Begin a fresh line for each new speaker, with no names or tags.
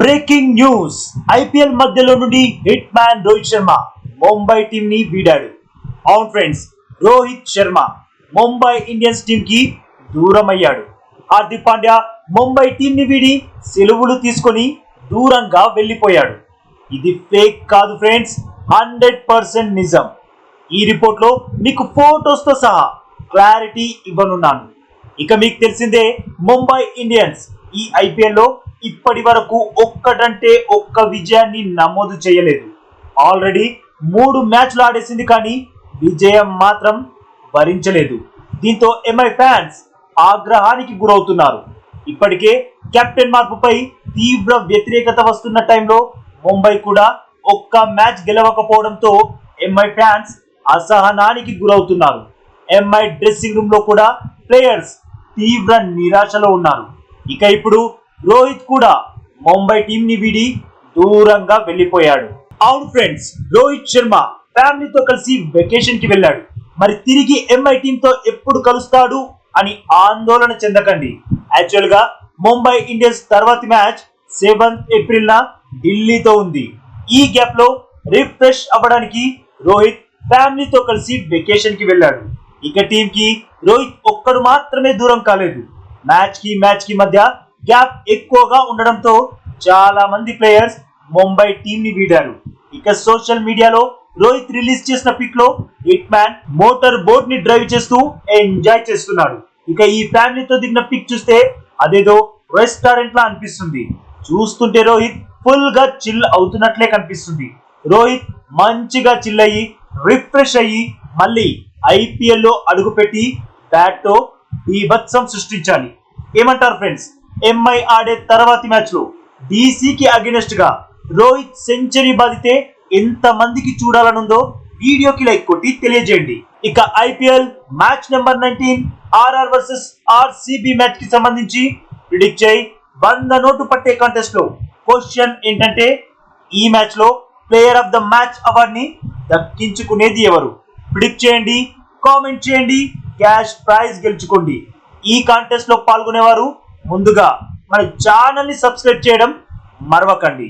Breaking news. IPL మధ్యలో నుండి hit man Rohit Sharma Mumbai team ని వీడాడు. అవును friends Rohit Sharma Mumbai Indians team కి దూరం అయ్యాడు హార్దిక్ పాండ్యా ముంబై టీం ని వీడి సెలవులు తీసుకొని దూరంగా వెళ్ళిపోయాడు. ఇది ఫేక్ కాదు ఫ్రెండ్స్ హండ్రెడ్ పర్సెంట్ నిజం. ఈ రిపోర్ట్లో మీకు ఫోటోస్తో సహా క్లారిటీ ఇవ్వనున్నాను. ఇక మీకు తెలిసిందే ముంబై ఇండియన్స్ ఈ ఐపీఎల్లో ఇప్పటి వరకు ఒక్కటంటే ఒక్క విజయాన్ని నమోదు చేయలేదు. ఆల్రెడీ మూడు మ్యాచ్లు ఆడేసింది కానీ విజయం మాత్రం భరించలేదు. దీంతో ఎంఐ ఫ్యాన్స్ ఆగ్రహానికి గురవుతున్నారు. ఇప్పటికే కెప్టెన్ మార్పుపై తీవ్ర వ్యతిరేకత వస్తున్న టైంలో ముంబై కూడా ఒక్క మ్యాచ్ గెలవకపోవడంతో ఎంఐ ఫ్యాన్స్ అసహనానికి గురవుతున్నారు. ఎంఐ డ్రెస్సింగ్ రూమ్లో కూడా ప్లేయర్స్ తీవ్ర నిరాశలో ఉన్నారు. ఇక ఇప్పుడు రోహిత్ కూడా ముంబై టీమ్ని వీడి దూరంగా వెళ్ళిపోయాడు. అవును ఫ్రెండ్స్ రోహిత్ శర్మ ఫ్యామిలీతో కలిసి వెకేషన్కి వెళ్ళాడు. మరి తిరిగి ఎంఐ టీమ్తో ఎప్పుడు కలుస్తాడు అని ఆందోళన చెందకండి. యాక్చువల్గా ముంబై ఇండియన్స్ తర్వాతి మ్యాచ్ సెవెంత్ ఏప్రిల్ నా ఢిల్లీతో ఉంది. ఈ గ్యాప్లో రిఫ్రెష్ అవ్వడానికి రోహిత్ ఫ్యామిలీతో కలిసి వెకేషన్కి వెళ్ళాడు. ఇక టీం కి రోహిత్ ఒక్కడు మాత్రమే దూరం కాలేదు. మ్యాచ్కి మ్యాచ్కి మధ్య గ్యాప్ ఎక్కువగా ఉండడంతో చాలా మంది ప్లేయర్స్ ముంబై టీం ని వీడారు. ఇక సోషల్ మీడియాలో రోహిత్ రిలీజ్ చేసిన పిక్లో హిట్ మ్యాన్ మోటార్ బోట్ని డ్రైవ్ చేస్తూ ఎంజాయ్ చేస్తున్నాడు. ఇక ఈ ఫ్యామిలీతో దిగిన పిక్ చూస్తే అదేదో రెస్టారెంట్ లా అనిపిస్తుంది. చూస్తుంటే రోహిత్ ఫుల్గా చిల్ అవుతున్నట్లే కనిపిస్తుంది. రోహిత్ మంచిగా చిల్ అయ్యి రిఫ్రెష్ అయ్యి మళ్ళీ ఐపీఎల్లో అడుగుపెట్టి బ్యాట్ ఈ బత్సం సృష్టించాలి. ఏమంటారు ఫ్రెండ్స్ ఎంఐ ఆడే తర్వాతి మ్యాచ్లో డీసీకి అగెనెస్ట్గా రోహిత్ సెంచరీ బాధితే ఎంత మందికి చూడాలనుందో వీడియోకి లైక్ కొట్టి తెలియజేయండి. ఇక IPL match number nineteen RR versus RCB మ్యాచ్కి సంబంధించి ప్రిడిక్ట్ చేయి. వంద నోటు పట్టే కాంటెస్ట్లో క్వశ్చన్ ఏంటంటే ఈ మ్యాచ్లో ప్లేయర్ ఆఫ్ ద మ్యాచ్ అవార్డ్ని దక్కించుకునేది ఎవరు? ప్రిడిక్ట్ చేయండి కామెంట్ చేయండి. క్యాష్ ప్రైజ్ గెలుచుకోండి. ఈ కాంటెస్ట్లో పాల్గొనేవారు ముందుగా మన ఛానల్ని సబ్స్క్రైబ్ చేయడం మరవకండి.